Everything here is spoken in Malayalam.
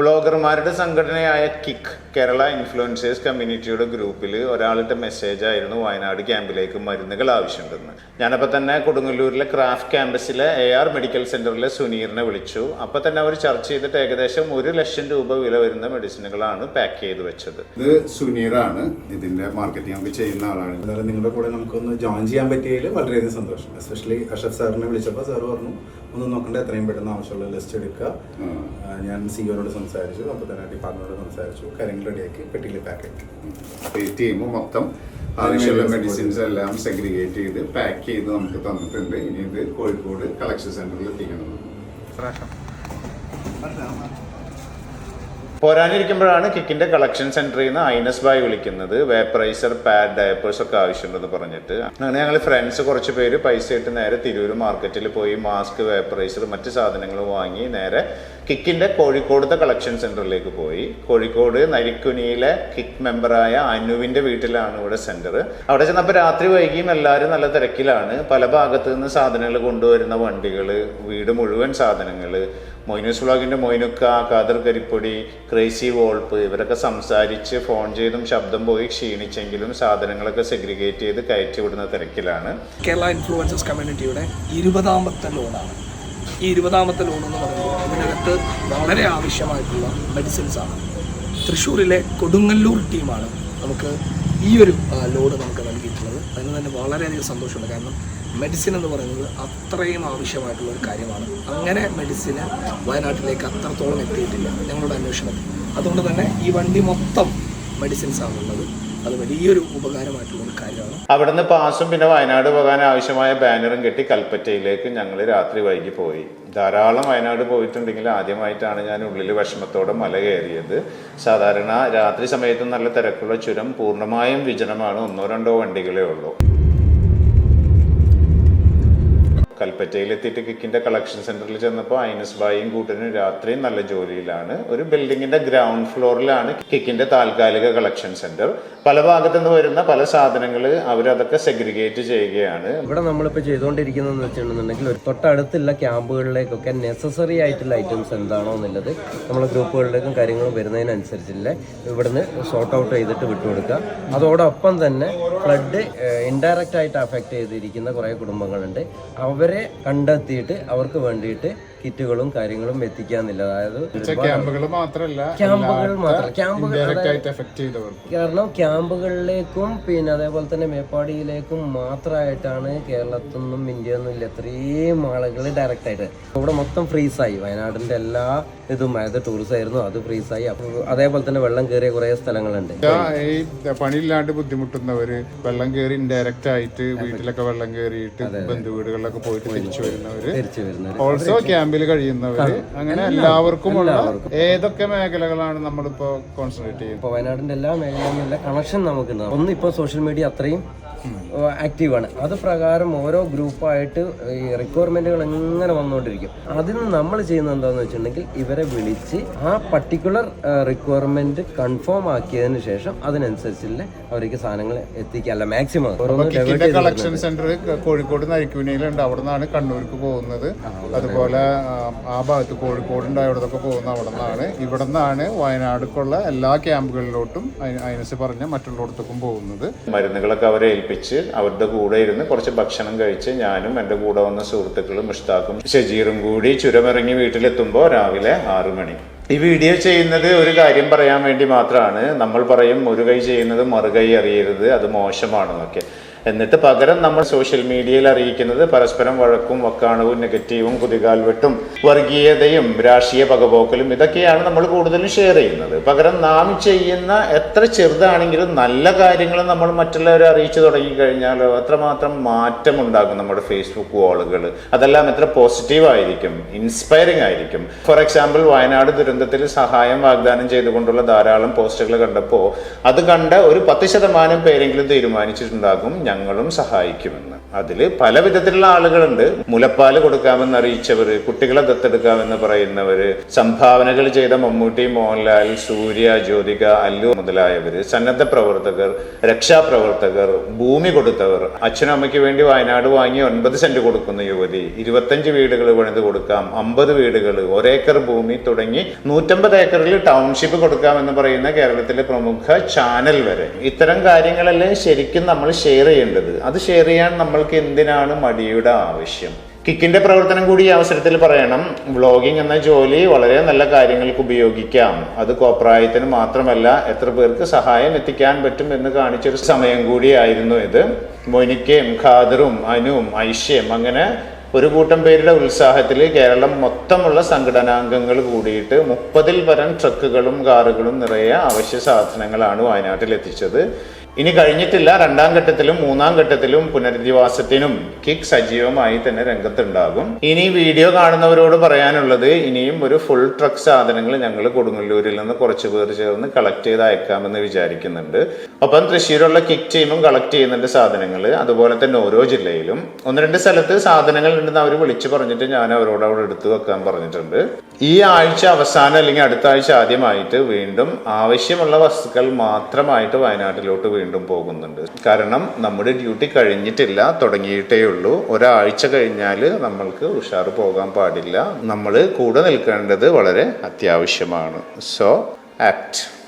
വ്ളോഗർമാരുടെ സംഘടനയായ കിക്ക് കേരള ഇൻഫ്ലുവൻസേഴ്സ് കമ്മ്യൂണിറ്റിയുടെ ഗ്രൂപ്പിൽ ഒരാളുടെ മെസ്സേജ് ആയിരുന്നു വയനാട് ക്യാമ്പിലേക്ക് മരുന്നുകൾ ആവശ്യമുണ്ടെന്ന്. ഞാനപ്പോൾ തന്നെ കൊടുങ്ങല്ലൂരിലെ ക്രാഫ്റ്റ് ക്യാമ്പസിലെ എ ആർ മെഡിക്കൽ സെന്ററിലെ സുനീറിനെ വിളിച്ചു. അപ്പോൾ തന്നെ അവർ ചർച്ച ചെയ്തിട്ട് ഏകദേശം ഒരു ലക്ഷം രൂപ വില വരുന്ന മെഡിസിനുകളാണ് പാക്ക് ചെയ്ത് വെച്ചത്. ഇത് സുനീറാണ്. ഇതിന്റെ മാർക്കറ്റിംഗ് ഒക്കെ ചെയ്യുന്ന ആളാണ്. എന്തായാലും നിങ്ങളുടെ കൂടെ നമുക്കൊന്ന് ജോയിൻ ചെയ്യാൻ പറ്റിയതിൽ വളരെയധികം സന്തോഷം. എസ്പെഷ്യലി അഷഫ് സാറിനെ വിളിച്ചപ്പോൾ സാർ പറഞ്ഞു ഒന്ന് നോക്കണ്ട എത്രയും പെട്ടെന്ന് ആവശ്യമുള്ള ലിസ്റ്റ് എടുക്കുക. ഞാൻ സിഒനോട് സംസാരിച്ചു. അപ്പോൾ തന്നെ ഡിപ്പാർട്ട്മെന്റിനോട് സംസാരിച്ചു. കാര്യങ്ങൾ റെഡിയാക്കി പെട്ടിയിൽ പാക്ക് ആക്കി. അപ്പൊ ഈ ടീം മൊത്തം ആവശ്യമുള്ള മെഡിസിൻസ് എല്ലാം സെഗ്രിഗേറ്റ് ചെയ്ത് പാക്ക് ചെയ്ത് നമുക്ക് തന്നിട്ടുണ്ട്. ഇനി ഇത് കോഴിക്കോട് കളക്ഷൻ സെന്ററിൽ എത്തിക്കണം. പോരാനിരിക്കുമ്പോഴാണ് കിക്കിന്റെ കളക്ഷൻ സെന്ററിൽ നിന്ന് ഐനസ് ബായ് വിളിക്കുന്നത്. വേപ്പറൈസർ പാഡ് ഡയപ്പേഴ്സ് ഒക്കെ ആവശ്യമുണ്ടെന്ന് പറഞ്ഞിട്ട്. അങ്ങനെ ഞങ്ങൾ ഫ്രണ്ട്സ് കുറച്ച് പേര് പൈസ ഇട്ട് നേരെ തിരൂർ മാർക്കറ്റിൽ പോയി മാസ്ക് വേപ്പറൈസർ മറ്റ് സാധനങ്ങൾ വാങ്ങി നേരെ കിക്കിന്റെ കോഴിക്കോടത്തെ കളക്ഷൻ സെന്ററിലേക്ക് പോയി. കോഴിക്കോട് നരിക്കുനിയിലെ കിക്ക് മെമ്പറായ അനുവിന്റെ വീട്ടിലാണ് ഇവിടെ സെന്റർ അവിടെ ചെന്നപ്പോൾ രാത്രി വൈകിയും എല്ലാവരും നല്ല തിരക്കിലാണ്. പല ഭാഗത്തു നിന്ന് സാധനങ്ങൾ കൊണ്ടുവരുന്ന വണ്ടികൾ വീട് മുഴുവൻ സാധനങ്ങൾ മൊയ്നൂസ് വ്ളോഗിന്റെ മൊയ്നുക്ക ഖാദർ കരിപ്പൊടി ക്രേസി വോൾപ്പ് ഇവരൊക്കെ സംസാരിച്ച് ഫോൺ ചെയ്തും ശബ്ദം പോയി ക്ഷീണിച്ചെങ്കിലും സാധനങ്ങളൊക്കെ സെഗ്രിഗേറ്റ് ചെയ്ത് കയറ്റി വിടുന്ന തിരക്കിലാണ്. കേരള ഇൻഫ്ലുവൻസസ് കമ്മ്യൂണിറ്റിയുടെ ഇരുപതാമത്തെ ലോണാണ് ഈ ഇരുപതാമത്തെ ലോൺ എന്ന് പറയുമ്പോൾ ഇതിനകത്ത് വളരെ ആവശ്യമായിട്ടുള്ള മെഡിസിൻസ് ആണ്. തൃശ്ശൂരിലെ കൊടുങ്ങല്ലൂർ ടീമാണ് നമുക്ക് ഈ ഒരു ലോഡ് നമുക്ക് നൽകിയിട്ടുള്ളത്. അതിന് തന്നെ വളരെയധികം സന്തോഷമുണ്ട്. കാരണം മെഡിസിൻ എന്ന് പറയുന്നത് അത്രയും ആവശ്യമായിട്ടുള്ള ഒരു കാര്യമാണ്. അങ്ങനെ മെഡിസിന് വയനാട്ടിലേക്ക് അത്രത്തോളം എത്തിയിട്ടില്ല ഞങ്ങളുടെ അന്വേഷണത്തിൽ. അതുകൊണ്ട് തന്നെ ഈ വണ്ടി മൊത്തം മെഡിസിൻസ് ആണുള്ളത്. അത് വലിയൊരു ഉപകാരമായിട്ടുള്ള കാര്യമാണ്. അവിടുന്ന് പാസും പിന്നെ വയനാട് പോകാൻ ആവശ്യമായ ബാനറും കെട്ടി കൽപ്പറ്റയിലേക്ക് ഞങ്ങൾ രാത്രി വൈകി പോയി. ധാരാളം വയനാട് പോയിട്ടുണ്ടെങ്കിൽ ആദ്യമായിട്ടാണ് ഞാൻ ഉള്ളിൽ വിഷമത്തോടെ മല കയറിയത്. സാധാരണ രാത്രി സമയത്ത് നല്ല തിരക്കുള്ള ചുരം പൂർണമായും വിജനമാണ് ഒന്നോ രണ്ടോ വണ്ടികളേ ഉള്ളൂ. കൽപ്പറ്റയിൽ എത്തിയിട്ട് കിക്കിന്റെ കളക്ഷൻ സെന്ററിൽ ചെന്നപ്പോൾ ഐനസ് ബായിയും കൂട്ടനും രാത്രി നല്ല ജോലിയിലാണ്. ഒരു ബിൽഡിങ്ങിന്റെ ഗ്രൗണ്ട് ഫ്ലോറിലാണ് കിക്കിന്റെ താൽക്കാലിക കളക്ഷൻ സെന്റർ പല ഭാഗത്തു നിന്ന് വരുന്ന പല സാധനങ്ങൾ അവരതൊക്കെ സെഗ്രിഗേറ്റ് ചെയ്യുകയാണ്. ഇവിടെ നമ്മളിപ്പോൾ ചെയ്തുകൊണ്ടിരിക്കുന്നതെന്ന് വെച്ചിട്ടുണ്ടെന്നുണ്ടെങ്കിൽ ഒരു തൊട്ടടുത്തുള്ള ക്യാമ്പുകളിലേക്കൊക്കെ നെസസറി ആയിട്ടുള്ള ഐറ്റംസ് എന്താണോ എന്നുള്ളത് നമ്മൾ ഗ്രൂപ്പുകളിലേക്കും കാര്യങ്ങളും വരുന്നതിനനുസരിച്ചില്ല. ഇവിടുന്ന് ഷോർട്ട് ഔട്ട് ചെയ്തിട്ട് വിട്ടുകൊടുക്കുക. അതോടൊപ്പം തന്നെ ഫ്ലഡ് ഇൻഡയറക്റ്റ് ആയിട്ട് അഫക്റ്റ് ചെയ്തിരിക്കുന്ന കുറേ കുടുംബങ്ങളുണ്ട്. അവരെ കണ്ടെത്തിയിട്ട് അവർക്ക് വേണ്ടിയിട്ട് കിറ്റുകളും കാര്യങ്ങളും എത്തിക്കാന്നില്ല. അതായത് ക്യാമ്പുകൾ മാത്രമല്ല ക്യാമ്പുകൾ മാത്രം. ക്യാമ്പുകൾ കാരണം ക്യാമ്പുകളിലേക്കും പിന്നെ അതേപോലെ തന്നെ മേപ്പാടിയിലേക്കും മാത്രമായിട്ടാണ് കേരളത്തിൽ നിന്നും ഇന്ത്യയിൽ നിന്നും ഇല്ല. എത്രയും ആളുകൾ ഡയറക്റ്റ് ആയിട്ട്. ഇവിടെ മൊത്തം ഫ്രീസായി വയനാടിന്റെ എല്ലാ ഇതും. അതായത് ടൂറിസം ആയിരുന്നു. അത് ഫ്രീസായി അതേപോലെ തന്നെ വെള്ളം കയറിയ കുറെ സ്ഥലങ്ങളുണ്ട്. ഈ പണിയില്ലാണ്ട് ബുദ്ധിമുട്ടുന്നവര് വെള്ളം കയറി ഇൻഡയറക്റ്റ് ആയിട്ട് വീട്ടിലൊക്കെ വെള്ളം കയറിയിട്ട് ബന്ധു വീടുകളിലൊക്കെ പോയിട്ട് തിരിച്ചു വരുന്നവര് തിരിച്ചു വരുന്നവർ ഓൾസോ ക്യാമ്പിൽ കഴിയുന്നവര് അങ്ങനെ എല്ലാവർക്കും. ഉള്ള ഏതൊക്കെ മേഖലകളാണ് നമ്മളിപ്പോ കോൺസെൻട്രേറ്റ് ചെയ്യുന്നത്? ഇപ്പോൾ വയനാടിന്റെ എല്ലാ മേഖലകളിലും കണക്ഷൻ നമുക്കുണ്ട്. ഒന്ന് ഇപ്പോൾ സോഷ്യൽ മീഡിയ അത്രയും ആക്റ്റീവാണ് അത് പ്രകാരം ഓരോ ഗ്രൂപ്പായിട്ട് ഈ റിക്വയർമെന്റുകൾ എങ്ങനെ വന്നുകൊണ്ടിരിക്കും. അതിന് നമ്മൾ ചെയ്യുന്ന എന്താണെന്ന് വെച്ചിട്ടുണ്ടെങ്കിൽ ഇവരെ വിളിച്ച് ആ പർട്ടിക്കുലർ റിക്വയർമെന്റ് കൺഫേം ആക്കിയതിനു ശേഷം അതിനനുസരിച്ചുള്ള അവർക്ക് സാധനങ്ങൾ എത്തിക്കല്ല അല്ല മാക്സിമം കളക്ഷൻ സെന്റർ കോഴിക്കോട് നരിക്കുനയിലുണ്ട് അവിടെ നിന്നാണ് കണ്ണൂർക്ക് പോകുന്നത്. അതുപോലെ ആ, ഭാഗത്ത് കോഴിക്കോടുണ്ട്. അവിടത്തൊക്കെ പോകുന്ന അവിടെ നിന്നാണ് ഇവിടെ നിന്നാണ് വയനാടുക്കുള്ള എല്ലാ ക്യാമ്പുകളിലോട്ടും അയിനസ് പറഞ്ഞ മറ്റുള്ളിടത്തേക്കും പോകുന്നത്. മരുന്നുകളൊക്കെ അവരെ ഏൽപ്പിച്ച് അവരുടെ കൂടെ ഇരുന്ന് കുറച്ച് ഭക്ഷണം കഴിച്ച് ഞാനും എന്റെ കൂടെ വന്ന സുഹൃത്തുക്കളും മുഷ്താക്കും ഷജീറും കൂടി ചുരമിറങ്ങി വീട്ടിലെത്തുമ്പോൾ രാവിലെ ആറു മണി. ഈ വീഡിയോ ചെയ്യുന്നത് ഒരു കാര്യം പറയാൻ വേണ്ടി മാത്രമാണ്. നമ്മൾ പറയും ഒരു കൈ ചെയ്യുന്നത് മറുകൈ അറിയരുത് അത് മോശമാണെന്നൊക്കെ. എന്നിട്ട് പകരം നമ്മൾ സോഷ്യൽ മീഡിയയിൽ അറിയിക്കുന്നത് പരസ്പരം വഴക്കും വക്കാണവും നെഗറ്റീവും കുതികാൽവെട്ടും വർഗീയതയും രാഷ്ട്രീയ പകപോക്കലും ഇതൊക്കെയാണ് നമ്മൾ കൂടുതലും ഷെയർ ചെയ്യുന്നത്. പകരം നാം ചെയ്യുന്ന എത്ര ചെറുതാണെങ്കിലും നല്ല കാര്യങ്ങൾ നമ്മൾ മറ്റുള്ളവരെ അറിയിച്ചു തുടങ്ങിക്കഴിഞ്ഞാൽ എത്രമാത്രം മാറ്റം ഉണ്ടാകും നമ്മുടെ ഫേസ്ബുക്ക് വാളുകൾ അതെല്ലാം എത്ര പോസിറ്റീവ് ആയിരിക്കും ഇൻസ്പയറിംഗ് ആയിരിക്കും. ഫോർ എക്സാമ്പിൾ വയനാട് ദുരന്തത്തിൽ സഹായം വാഗ്ദാനം ചെയ്തുകൊണ്ടുള്ള ധാരാളം പോസ്റ്റുകൾ കണ്ടപ്പോൾ അത് കണ്ട ഒരു പത്ത് ശതമാനം പേരെങ്കിലും തീരുമാനിച്ചിട്ടുണ്ടാകും. ഞങ്ങളും സഹായിക്കുമെന്ന്. അതിൽ പല വിധത്തിലുള്ള ആളുകളുണ്ട്. മുലപ്പാൽ കൊടുക്കാമെന്ന് അറിയിച്ചവർ കുട്ടികളെ ദത്തെടുക്കാമെന്ന് പറയുന്നവര് സംഭാവനകൾ ചെയ്ത മമ്മൂട്ടി മോഹൻലാൽ സൂര്യ ജ്യോതിക അല്ലു മുതലായവര് സന്നദ്ധ പ്രവർത്തകർ രക്ഷാപ്രവർത്തകർ ഭൂമി കൊടുത്തവർ. അച്ഛനും അമ്മയ്ക്ക് വേണ്ടി വയനാട് വാങ്ങി ഒൻപത് സെന്റ് കൊടുക്കുന്ന യുവതി. ഇരുപത്തഞ്ച് വീടുകൾ പണിത് കൊടുക്കാം. അമ്പത് വീടുകൾ ഒരേക്കർ ഭൂമി തുടങ്ങി നൂറ്റമ്പത് ഏക്കറിൽ ടൗൺഷിപ്പ് കൊടുക്കാം എന്ന് പറയുന്ന കേരളത്തിലെ പ്രമുഖ ചാനൽ വരെ. ഇത്തരം കാര്യങ്ങളെല്ലാം ശരിക്കും നമ്മൾ ഷെയർ ചെയ്യേണ്ടത്? അത് ഷെയർ ചെയ്യാൻ നമ്മൾക്ക് എന്തിനാണ് മടിയുടെ ആവശ്യം? കിക്കിന്റെ പ്രവർത്തനം കൂടി ഈ അവസരത്തിൽ പറയണം. വ്ളോഗിംഗ് എന്ന ജോലി വളരെ നല്ല കാര്യങ്ങൾക്ക് ഉപയോഗിക്കാം. അത് കോപ്രായത്തിന് മാത്രമല്ല എത്ര പേർക്ക് സഹായം എത്തിക്കാൻ പറ്റും എന്ന് കാണിച്ചൊരു സമയം കൂടിയായിരുന്നു ഇത്. മൊനിക്കയും ഖാദറും അനുവും ഐഷ്യം അങ്ങനെ ഒരു കൂട്ടം പേരുടെ ഉത്സാഹത്തിൽ കേരളം മൊത്തമുള്ള സംഘടനാംഗങ്ങൾ കൂടിയിട്ട് മുപ്പതിൽ പരം ട്രക്കുകളും കാറുകളും നിറയെ അവശ്യ സാധനങ്ങളാണ് വയനാട്ടിൽ എത്തിച്ചത് ഇനി കഴിഞ്ഞിട്ടില്ല. രണ്ടാം ഘട്ടത്തിലും മൂന്നാം ഘട്ടത്തിലും പുനരധിവാസത്തിനും കിക്ക് സജീവമായി തന്നെ രംഗത്തുണ്ടാകും. ഇനി വീഡിയോ കാണുന്നവരോട് പറയാനുള്ളത് ഇനിയും ഒരു ഫുൾ ട്രക്ക് സാധനങ്ങൾ ഞങ്ങൾ കൊടുങ്ങല്ലൂരിൽ നിന്ന് കുറച്ച് പേർ ചേർന്ന് കളക്ട് ചെയ്ത് അയക്കാമെന്ന് വിചാരിക്കുന്നുണ്ട്. ഒപ്പം തൃശ്ശൂരുള്ള കിക്ക് ടീമും കളക്ട് ചെയ്യുന്നുണ്ട് സാധനങ്ങൾ. അതുപോലെ തന്നെ ഓരോ ജില്ലയിലും. ഒന്ന് രണ്ട് സ്ഥലത്ത് സാധനങ്ങൾ ഉണ്ടെന്ന് അവർ വിളിച്ചു പറഞ്ഞിട്ട് ഞാൻ അവരോട് അവിടെ എടുത്തു വെക്കാൻ പറഞ്ഞിട്ടുണ്ട്. ഈ ആഴ്ച അവസാനം അല്ലെങ്കിൽ അടുത്ത ആഴ്ച ആദ്യമായിട്ട് വീണ്ടും ആവശ്യമുള്ള വസ്തുക്കൾ മാത്രമായിട്ട് വയനാട്ടിലോട്ട് വീണ്ടും പോകുന്നുണ്ട്. കാരണം നമ്മുടെ ഡ്യൂട്ടി കഴിഞ്ഞിട്ടില്ല തുടങ്ങിയിട്ടേ ഉള്ളൂ. ഒരാഴ്ച കഴിഞ്ഞാൽ നമ്മൾക്ക് ഉഷാർ പോകാൻ പാടില്ല. നമ്മൾ കൂടെ നിൽക്കേണ്ടത് വളരെ അത്യാവശ്യമാണ്. So act